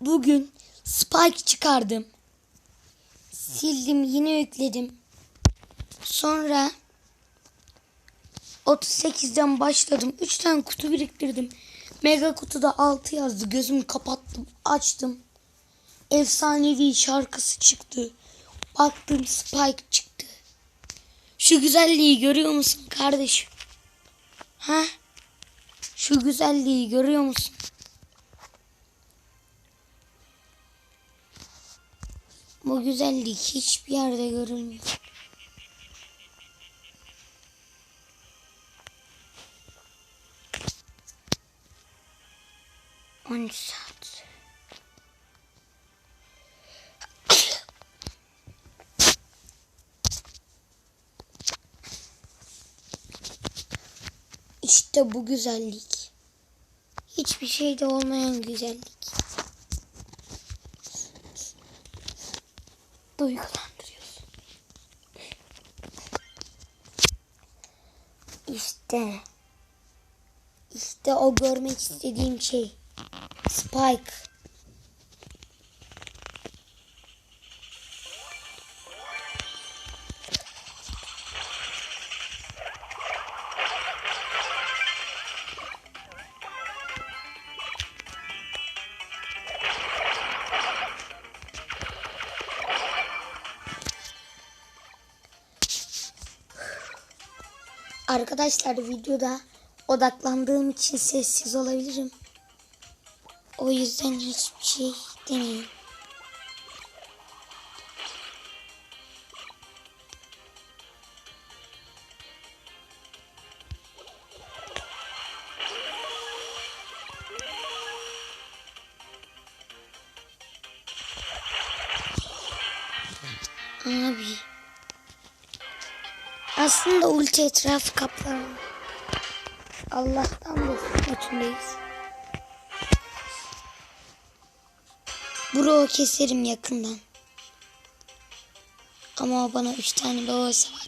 bugün Spike çıkardım. Sildim yine yükledim. Sonra 38'den başladım. 3 tane kutu biriktirdim. Mega kutuda 6 yazdı. Gözümü kapattım. Açtım. Efsanevi şarkısı çıktı. Baktım Spike çıktı. Şu güzelliği görüyor musun kardeşim? Ha? Şu güzelliği görüyor musun? Bu güzellik hiçbir yerde görülmüyor. On saat. İşte bu güzellik. Hiçbir şeyde olmayan güzellik. Duygulandırıyorsun. İşte. İşte o görmek istediğim şey. Spike. Arkadaşlar videoda odaklandığım için sessiz olabilirim. O yüzden hiçbir şey demeyin. Abi. Aslında ulti etrafı kaplar. Allah'tan da maçındayız. Bro keserim yakından. Ama o bana üç tane babası var.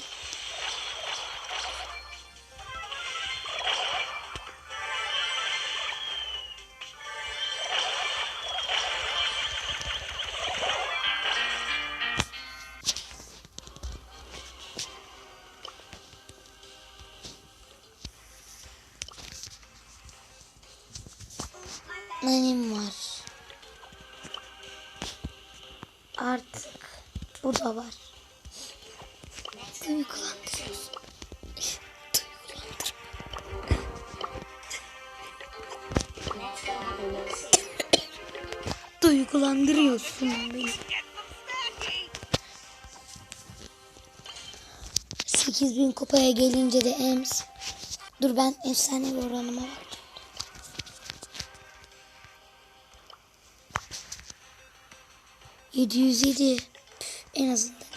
Duygulandırıyorsun beni. 8000 kupaya gelince de Ems. Dur ben efsane bir oranıma bakacağım. Yedi yüz yedi. En azından.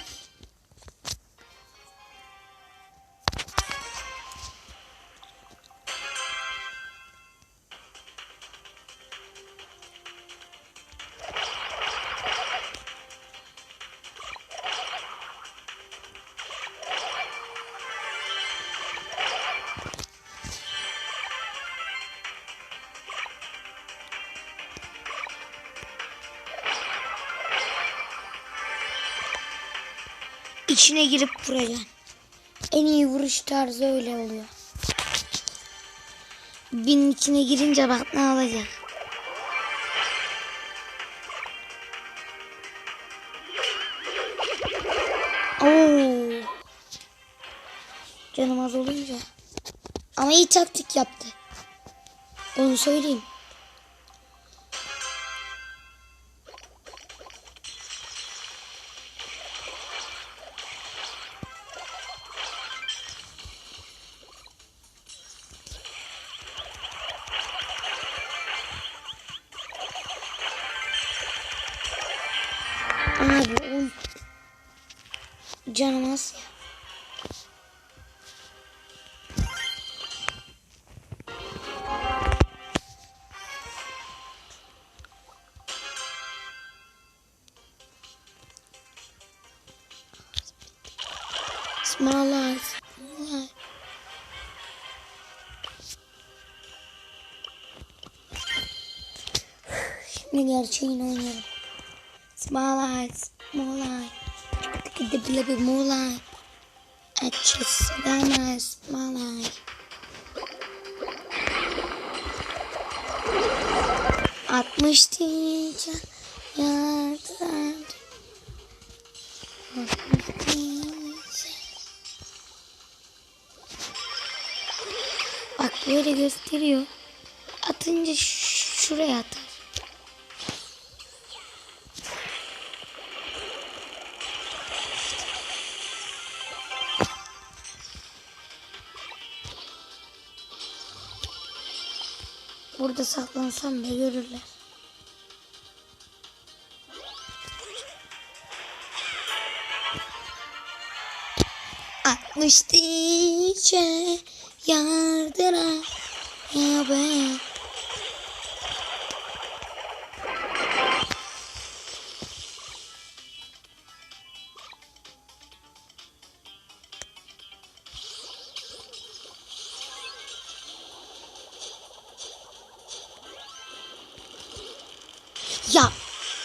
İçine girip vuracaksın. En iyi vuruş tarzı öyle oluyor. Binin içine girince bak ne olacak. Oo. Canım az olunca. Ama iyi taktik yaptı. Onu söyleyeyim. Abi o canım az. Small eyes. Şimdi gerçeğini. Small eyes, small eyes. Gidip bile bir moonlight. Açız, dana, small eyes. Altmış diyeceğim. Yardım. Altmış diyeceğim. Bak böyle gösteriyor. Atınca şuraya atar. Burada saklansam da görürler. Altmış diye yardıra ya be. Ya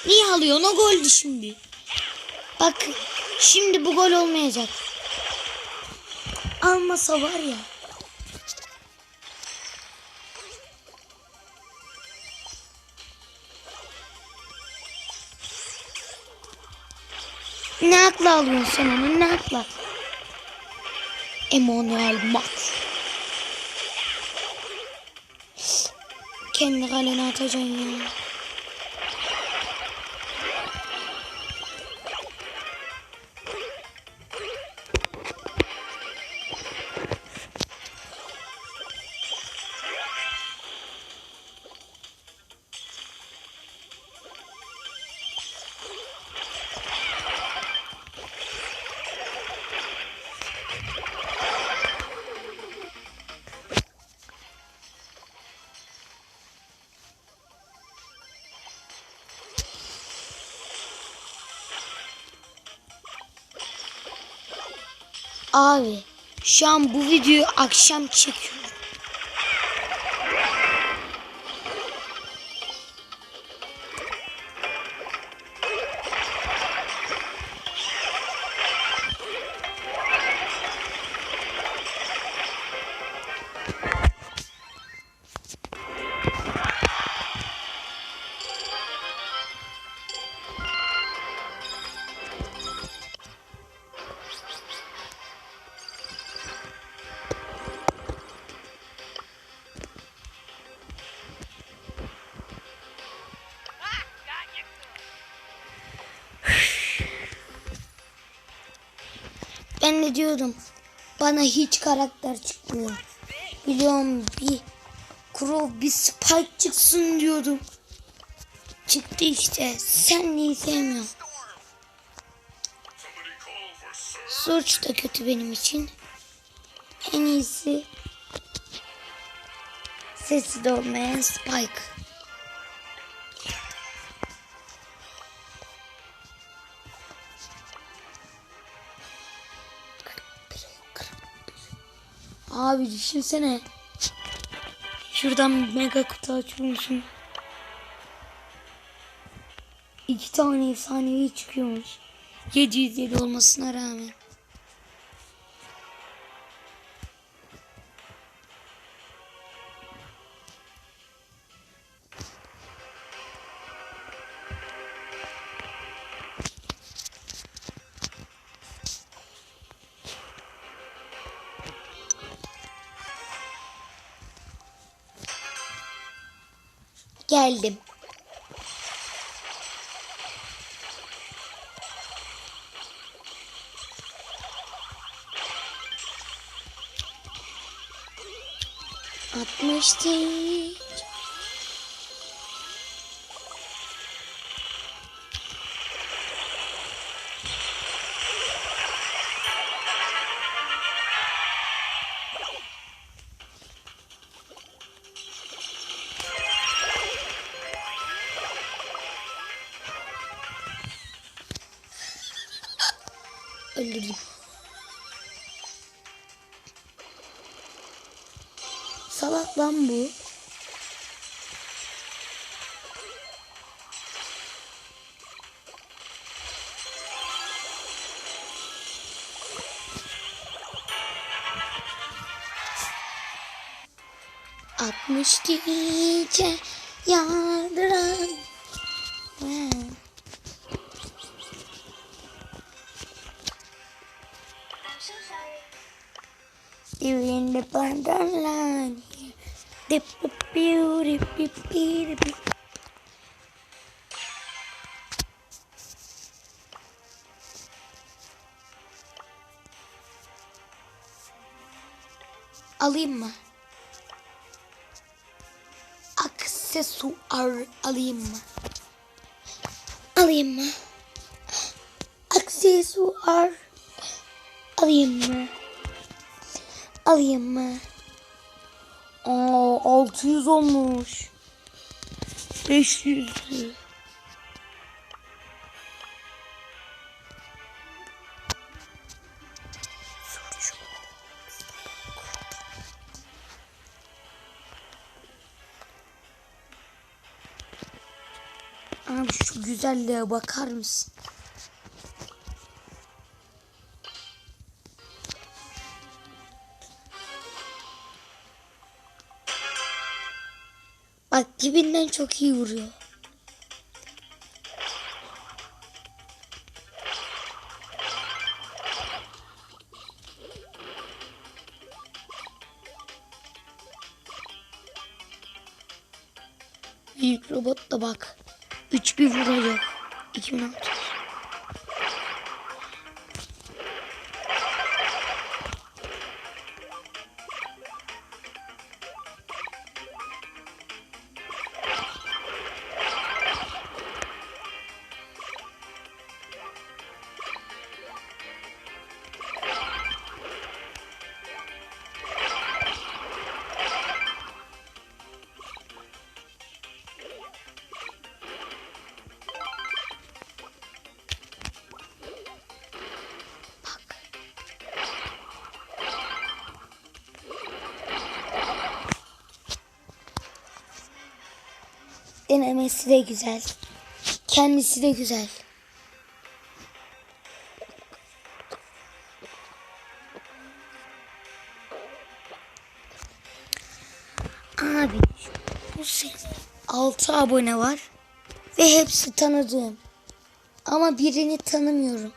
niye alıyorsun o goldü şimdi. Bak şimdi bu gol olmayacak. Almasa var ya. Ne akla alıyorsun sen onu ne akla? Emmanuel Max. Kendi kalene atacaksın ya. Abi şu an bu videoyu akşam çekiyorum. Diyordum bana hiç karakter çıkmıyor. Biliyorum bir Crow bir Spike çıksın diyordum. Çıktı işte. Sen neyi sevmiyorsun? Search da kötü benim için. En iyisi sesi de olmayan Spike. Abi düşünsene. Şuradan mega kutu açıyormuşum. İki tane efsanevi çıkıyormuş. 707 olmasına rağmen. Geldim. Atmıştı. öldürdüm. Salak lan bu. Altmış gece yardım You're in the dip, dip, dip, dip, dip. Alayım mı? Aksesuar alayım mı? Alayım mı? Aksesuar alayım mı? Alayım mı? Aa 600 olmuş. 500. Abi şu güzelliğe bakar mısın? Dibinden çok iyi vuruyor. Büyük robot da bak. 3 bir vuracak. 2600. Denemesi de güzel. Kendisi de güzel. Abi bu sene 6 abone var ve hepsi tanıdığım. Ama birini tanımıyorum.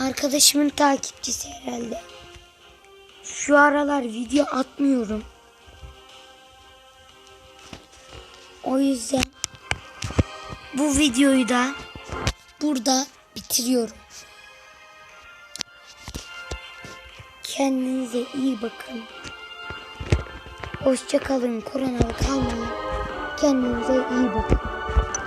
Arkadaşımın takipçisi herhalde. Şu aralar video atmıyorum. O yüzden bu videoyu da burada bitiriyorum. Kendinize iyi bakın. Hoşça kalın. Koronalı kalmayın. Kendinize iyi bakın.